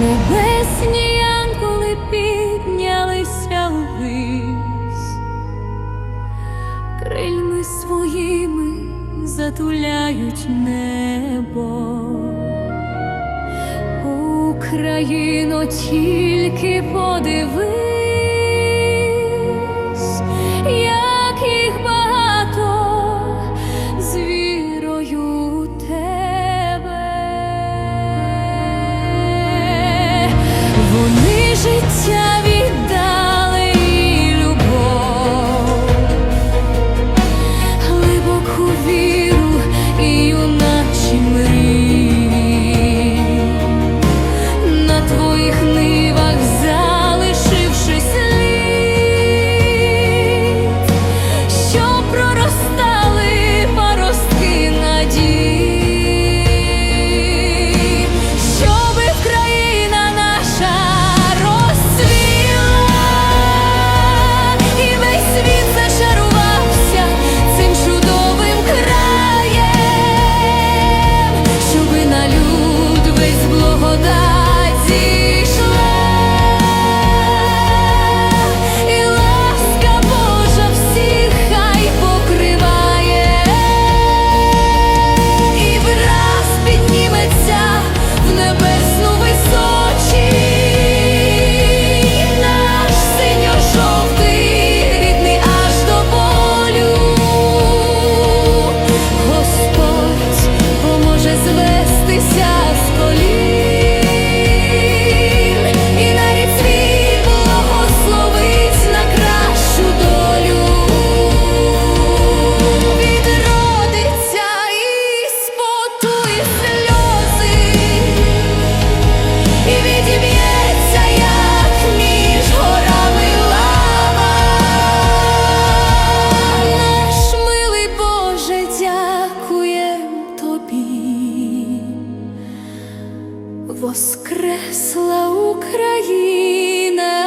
Небесні янголи піднялися ввись, крильми своїми затуляють небо, Україно тільки подиви. воскресла Україна.